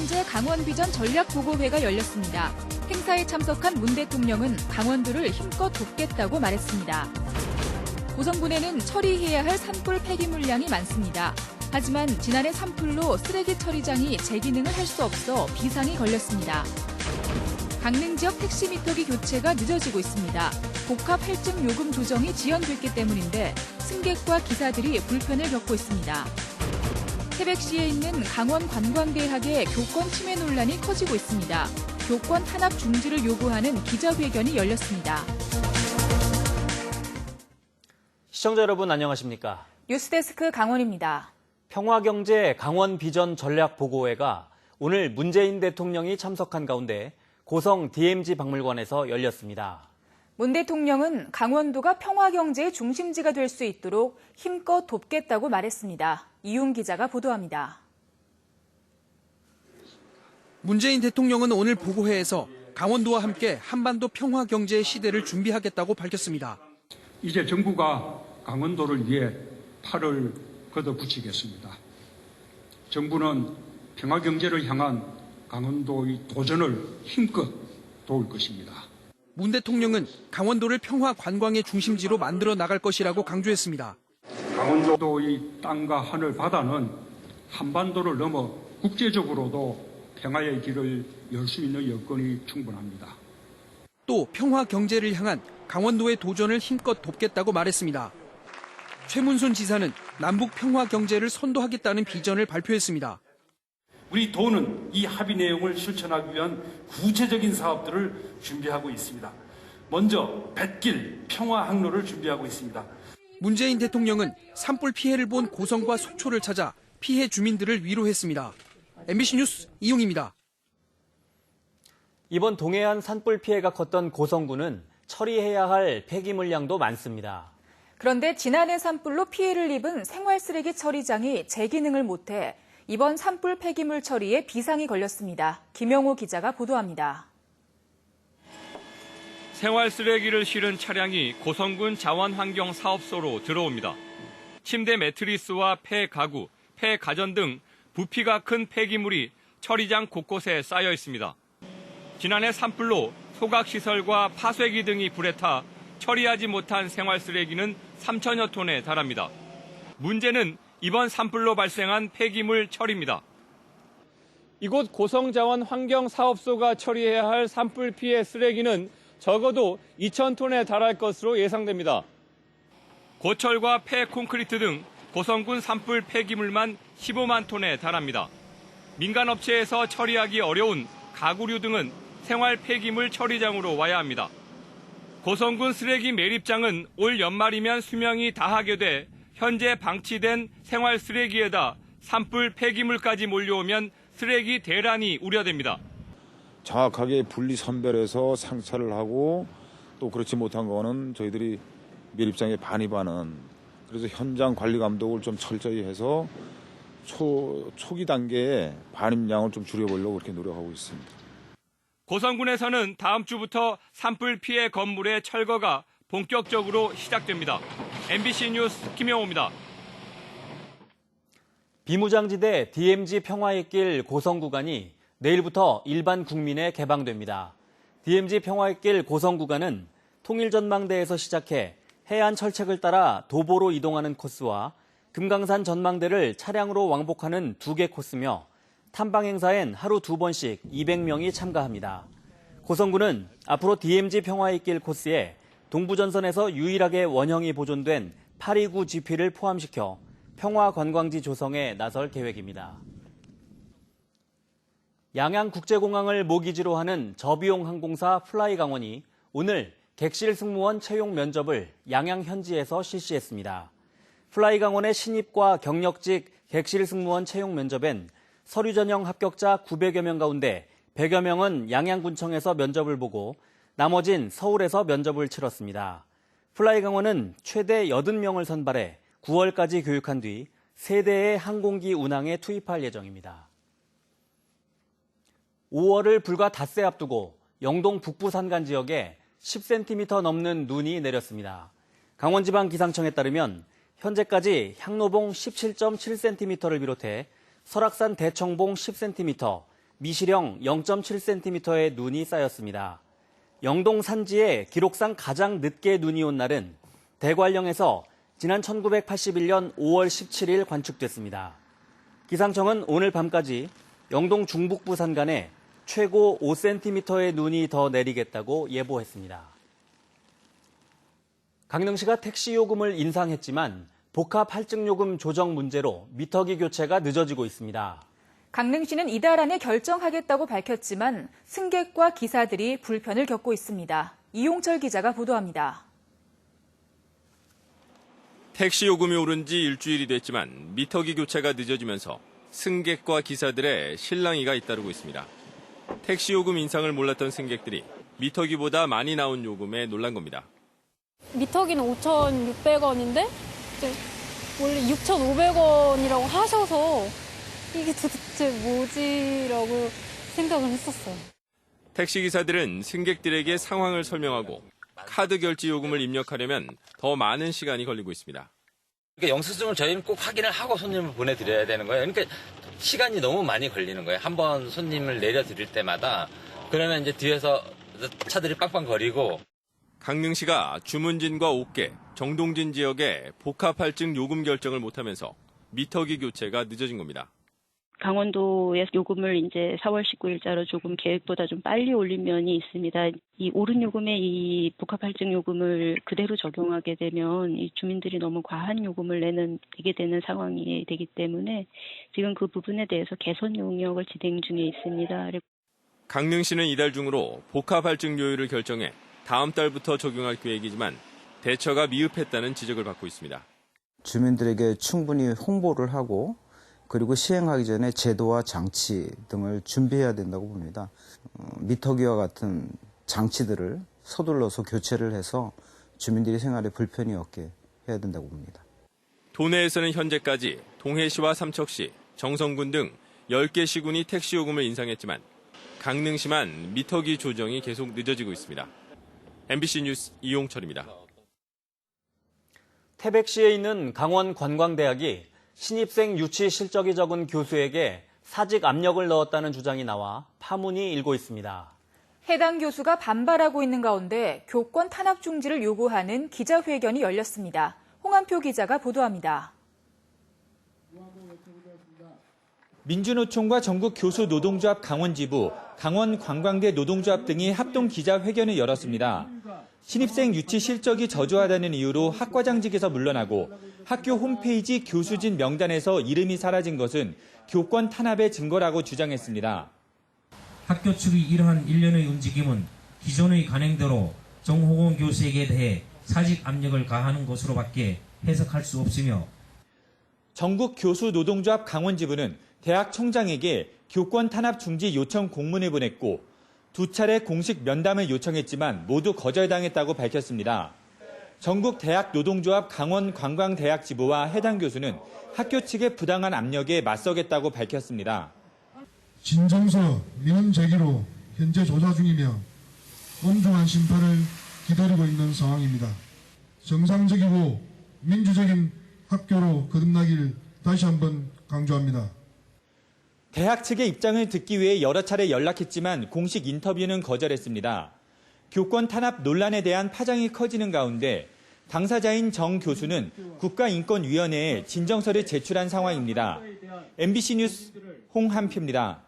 평화경제 강원비전 전략보고회가 열렸습니다. 행사에 참석한 문 대통령은 강원도를 힘껏 돕겠다고 말했습니다. 고성군에는 처리해야 할 산불 폐기 물량이 많습니다. 하지만 지난해 산불로 쓰레기 처리장이 제 기능을 할 수 없어 비상이 걸렸습니다. 강릉 지역 택시 미터기 교체가 늦어지고 있습니다. 복합 할증 요금 조정이 지연됐기 때문인데 승객과 기사들이 불편을 겪고 있습니다. 태백시에 있는 강원 관광대학의 교권 침해 논란이 커지고 있습니다. 교권 탄압 중지를 요구하는 기자회견이 열렸습니다. 시청자 여러분 안녕하십니까? 뉴스데스크 강원입니다. 평화경제 강원 비전 전략 보고회가 오늘 문재인 대통령이 참석한 가운데 고성 DMZ 박물관에서 열렸습니다. 문 대통령은 강원도가 평화 경제의 중심지가 될 수 있도록 힘껏 돕겠다고 말했습니다. 이용 기자가 보도합니다. 문재인 대통령은 오늘 보고회에서 강원도와 함께 한반도 평화 경제의 시대를 준비하겠다고 밝혔습니다. 이제 정부가 강원도를 위해 팔을 걷어붙이겠습니다. 정부는 평화 경제를 향한 강원도의 도전을 힘껏 도울 것입니다. 문 대통령은 강원도를 평화 관광의 중심지로 만들어 나갈 것이라고 강조했습니다. 강원도의 땅과 하늘 바다는 한반도를 넘어 국제적으로도 평화의 길을 열 수 있는 여건이 충분합니다. 또 평화 경제를 향한 강원도의 도전을 힘껏 돕겠다고 말했습니다. 최문순 지사는 남북 평화 경제를 선도하겠다는 비전을 발표했습니다. 우리 도는 이 합의 내용을 실천하기 위한 구체적인 사업들을 준비하고 있습니다. 먼저 뱃길 평화 항로를 준비하고 있습니다. 문재인 대통령은 산불 피해를 본 고성과 속초를 찾아 피해 주민들을 위로했습니다. MBC 뉴스 이용입니다. 이번 동해안 산불 피해가 컸던 고성군은 처리해야 할 폐기 물량도 많습니다. 그런데 지난해 산불로 피해를 입은 생활쓰레기 처리장이 제 기능을 못해 이번 산불 폐기물 처리에 비상이 걸렸습니다. 김영호 기자가 보도합니다. 생활 쓰레기를 실은 차량이 고성군 자원환경사업소로 들어옵니다. 침대 매트리스와 폐 가구, 폐 가전 등 부피가 큰 폐기물이 처리장 곳곳에 쌓여 있습니다. 지난해 산불로 소각시설과 파쇄기 등이 불에 타 처리하지 못한 생활 쓰레기는 3천여 톤에 달합니다. 문제는 이번 산불로 발생한 폐기물 처리입니다. 이곳 고성자원 환경사업소가 처리해야 할 산불 피해 쓰레기는 적어도 2,000톤에 달할 것으로 예상됩니다. 고철과 폐 콘크리트 등 고성군 산불 폐기물만 15만 톤에 달합니다. 민간 업체에서 처리하기 어려운 가구류 등은 생활 폐기물 처리장으로 와야 합니다. 고성군 쓰레기 매립장은 올 연말이면 수명이 다하게 돼 현재 방치된 생활 쓰레기에다 산불 폐기물까지 몰려오면 쓰레기 대란이 우려됩니다. 정확하게 분리 선별해서 상차를 하고 또 그렇지 못한 거는 저희들이 매립장에 반입하는 그래서 현장 관리 감독을 좀 철저히 해서 초, 초기 단계에 반입량을 좀 줄여보려고 그렇게 노력하고 있습니다. 고성군에서는 다음 주부터 산불 피해 건물의 철거가 본격적으로 시작됩니다. MBC 뉴스 김영호입니다. 비무장지대 DMZ 평화의 길 고성 구간이 내일부터 일반 국민에 개방됩니다. DMZ 평화의 길 고성 구간은 통일전망대에서 시작해 해안 철책을 따라 도보로 이동하는 코스와 금강산 전망대를 차량으로 왕복하는 두 개 코스며 탐방 행사엔 하루 두 번씩 200명이 참가합니다. 고성군은 앞으로 DMZ 평화의 길 코스에 동부전선에서 유일하게 원형이 보존된 829 GP를 포함시켜 평화 관광지 조성에 나설 계획입니다. 양양국제공항을 모기지로 하는 저비용 항공사 플라이 강원이 오늘 객실 승무원 채용 면접을 양양 현지에서 실시했습니다. 플라이 강원의 신입과 경력직 객실 승무원 채용 면접엔 서류 전형 합격자 900여 명 가운데 100여 명은 양양군청에서 면접을 보고 나머진 서울에서 면접을 치렀습니다. 플라이 강원은 최대 80명을 선발해 9월까지 교육한 뒤 세대의 항공기 운항에 투입할 예정입니다. 5월을 불과 닷새 앞두고 영동 북부 산간 지역에 10cm 넘는 눈이 내렸습니다. 강원지방기상청에 따르면 현재까지 향로봉 17.7cm를 비롯해 설악산 대청봉 10cm, 미시령 0.7cm의 눈이 쌓였습니다. 영동 산지에 기록상 가장 늦게 눈이 온 날은 대관령에서 지난 1981년 5월 17일 관측됐습니다. 기상청은 오늘 밤까지 영동 중북부 산간에 최고 5cm의 눈이 더 내리겠다고 예보했습니다. 강릉시가 택시 요금을 인상했지만 복합 할증 요금 조정 문제로 미터기 교체가 늦어지고 있습니다. 강릉시는 이달 안에 결정하겠다고 밝혔지만 승객과 기사들이 불편을 겪고 있습니다. 이용철 기자가 보도합니다. 택시 요금이 오른 지 일주일이 됐지만 미터기 교체가 늦어지면서 승객과 기사들의 실랑이가 잇따르고 있습니다. 택시 요금 인상을 몰랐던 승객들이 미터기보다 많이 나온 요금에 놀란 겁니다. 미터기는 5,600원인데 원래 6,500원이라고 하셔서 이게 도대체 뭐지라고 생각을 했었어요. 택시 기사들은 승객들에게 상황을 설명하고 카드 결제 요금을 입력하려면 더 많은 시간이 걸리고 있습니다. 그러니까 영수증을 저희는 꼭 확인을 하고 손님을 보내드려야 되는 거예요. 그러니까 시간이 너무 많이 걸리는 거예요. 한 번 손님을 내려드릴 때마다. 그러면 이제 뒤에서 차들이 빵빵거리고 강릉시가 주문진과 옥계, 정동진 지역에 복합할증 요금 결정을 못하면서 미터기 교체가 늦어진 겁니다. 강원도의 요금을 이제 4월 19일자로 조금 계획보다 좀 빨리 올린 면이 있습니다. 이 오른 요금에 이 복합 할증 요금을 그대로 적용하게 되면 이 주민들이 너무 과한 요금을 내는 내게 되는 상황이 되기 때문에 지금 그 부분에 대해서 개선 용역을 진행 중에 있습니다. 강릉시는 이달 중으로 복합할증 요율을 결정해 다음 달부터 적용할 계획이지만 대처가 미흡했다는 지적을 받고 있습니다. 주민들에게 충분히 홍보를 하고 그리고 시행하기 전에 제도와 장치 등을 준비해야 된다고 봅니다. 어, 미터기와 같은 장치들을 서둘러서 교체를 해서 주민들이 생활에 불편이 없게 해야 된다고 봅니다. 도내에서는 현재까지 동해시와 삼척시, 정성군 등 10개 시군이 택시 요금을 인상했지만 강릉시만 미터기 조정이 계속 늦어지고 있습니다. MBC 뉴스 이용철입니다. 태백시에 있는 강원 관광대학이 신입생 유치 실적이 적은 교수에게 사직 압력을 넣었다는 주장이 나와 파문이 일고 있습니다. 해당 교수가 반발하고 있는 가운데 교권 탄압 중지를 요구하는 기자회견이 열렸습니다. 홍한표 기자가 보도합니다. 민주노총과 전국 교수 노동조합 강원지부, 강원관광대 노동조합 등이 합동 기자회견을 열었습니다. 신입생 유치 실적이 저조하다는 이유로 학과장직에서 물러나고 학교 홈페이지 교수진 명단에서 이름이 사라진 것은 교권 탄압의 증거라고 주장했습니다. 학교 측의 이러한 일련의 움직임은 기존의 관행대로 정호곤 교수에게 대해 사직 압력을 가하는 것으로밖에 해석할 수 없으며 전국 교수 노동조합 강원 지부는 대학 총장에게 교권 탄압 중지 요청 공문을 보냈고 두 차례 공식 면담을 요청했지만 모두 거절당했다고 밝혔습니다. 전국 대학 노동조합 강원 관광대학 지부와 해당 교수는 학교 측의 부당한 압력에 맞서겠다고 밝혔습니다. 진정서 민원 제기로 현재 조사 중이며 엄중한 심판을 기다리고 있는 상황입니다. 정상적이고 민주적인 학교로 거듭나길 다시 한번 강조합니다. 대학 측의 입장을 듣기 위해 여러 차례 연락했지만 공식 인터뷰는 거절했습니다. 교권 탄압 논란에 대한 파장이 커지는 가운데 당사자인 정 교수는 국가인권위원회에 진정서를 제출한 상황입니다. MBC 뉴스 홍한표입니다.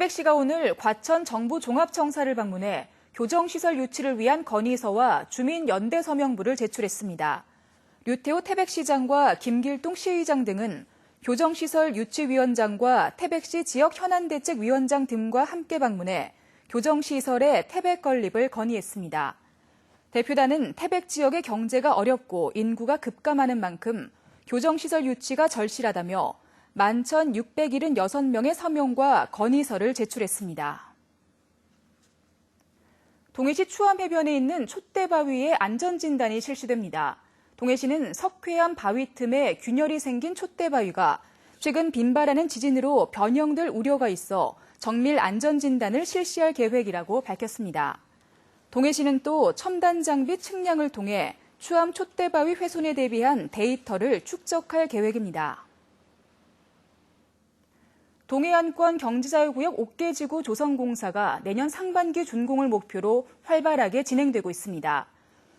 태백시가 오늘 과천 정부 종합청사를 방문해 교정시설 유치를 위한 건의서와 주민 연대 서명부를 제출했습니다. 류태호 태백시장과 김길동 시의장 등은 교정시설 유치위원장과 태백시 지역 현안대책위원장 등과 함께 방문해 교정시설의 태백 건립을 건의했습니다. 대표단은 태백 지역의 경제가 어렵고 인구가 급감하는 만큼 교정시설 유치가 절실하다며 11,676명의 서명과 건의서를 제출했습니다. 동해시 추암 해변에 있는 촛대바위의 안전진단이 실시됩니다. 동해시는 석회암 바위 틈에 균열이 생긴 촛대바위가 최근 빈발하는 지진으로 변형될 우려가 있어 정밀 안전진단을 실시할 계획이라고 밝혔습니다. 동해시는 또 첨단 장비 측량을 통해 추암 촛대바위 훼손에 대비한 데이터를 축적할 계획입니다. 동해안권 경제자유구역 옥계지구 조성공사가 내년 상반기 준공을 목표로 활발하게 진행되고 있습니다.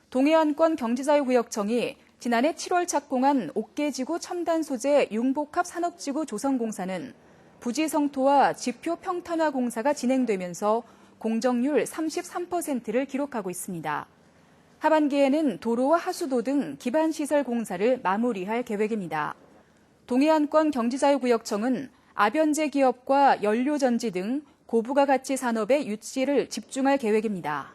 동해안권 경제자유구역청이 지난해 7월 착공한 옥계지구 첨단 소재 융복합 산업지구 조성공사는 부지 성토와 지표 평탄화 공사가 진행되면서 공정률 33%를 기록하고 있습니다. 하반기에는 도로와 하수도 등 기반 시설 공사를 마무리할 계획입니다. 동해안권 경제자유구역청은 아변제 기업과 연료전지 등 고부가 가치 산업의 유치를 집중할 계획입니다.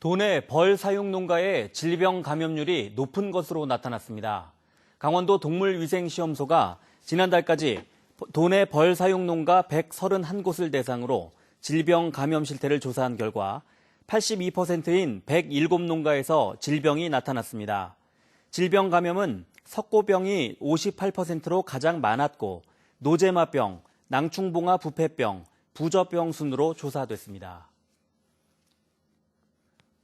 도내 벌 사육 농가의 질병 감염률이 높은 것으로 나타났습니다. 강원도 동물위생시험소가 지난달까지 도내 벌 사육 농가 131곳을 대상으로 질병 감염 실태를 조사한 결과 82%인 107농가에서 질병이 나타났습니다. 질병 감염은 석고병이 58%로 가장 많았고 노제마병, 낭충봉화 부패병, 부저병 순으로 조사됐습니다.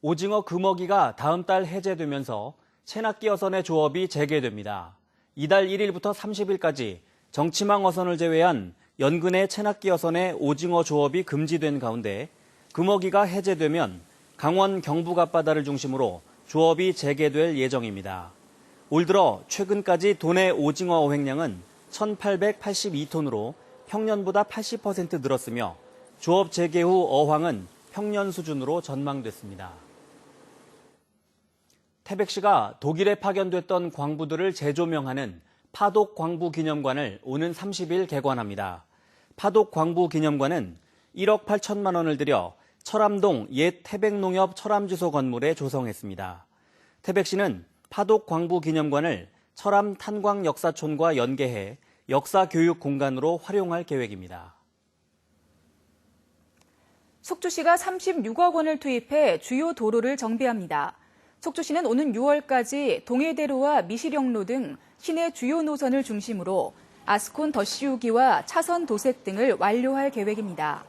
오징어 금어기가 다음 달 해제되면서 체납기 어선의 조업이 재개됩니다. 이달 1일부터 30일까지 정치망 어선을 제외한 연근의 체납기 어선의 오징어 조업이 금지된 가운데 금어기가 해제되면 강원 경북 앞바다를 중심으로 조업이 재개될 예정입니다. 올 들어 최근까지 도내 오징어 어획량은 1,882톤으로 평년보다 80% 늘었으며 조업 재개 후 어황은 평년 수준으로 전망됐습니다. 태백시가 독일에 파견됐던 광부들을 재조명하는 파독 광부 기념관을 오는 30일 개관합니다. 파독 광부 기념관은 1억 8천만 원을 들여 철암동 옛 태백농협 철암주소 건물에 조성했습니다. 태백시는 파독 광부 기념관을 철암 탄광 역사촌과 연계해 역사 교육 공간으로 활용할 계획입니다. 속주시가 36억 원을 투입해 주요 도로를 정비합니다. 속주시는 오는 6월까지 동해대로와 미시령로 등 시내 주요 노선을 중심으로 아스콘 덧씌우기와 차선 도색 등을 완료할 계획입니다.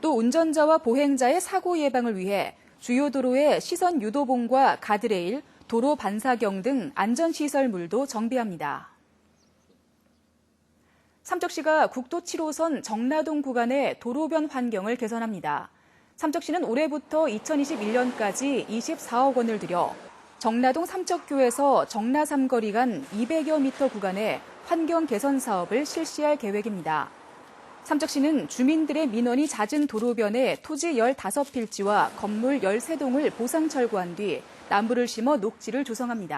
또 운전자와 보행자의 사고 예방을 위해 주요 도로의 시선 유도봉과 가드레일, 도로 반사경 등 안전시설물도 정비합니다. 삼척시가 국도 7호선 정나동 구간의 도로변 환경을 개선합니다. 삼척시는 올해부터 2021년까지 24억 원을 들여 정나동 삼척교에서 정나 삼거리 간 200여 미터 구간의 환경 개선 사업을 실시할 계획입니다. 삼척시는 주민들의 민원이 잦은 도로변에 토지 15필지와 건물 13동을 보상 철거한 뒤 나무를 심어 녹지를 조성합니다.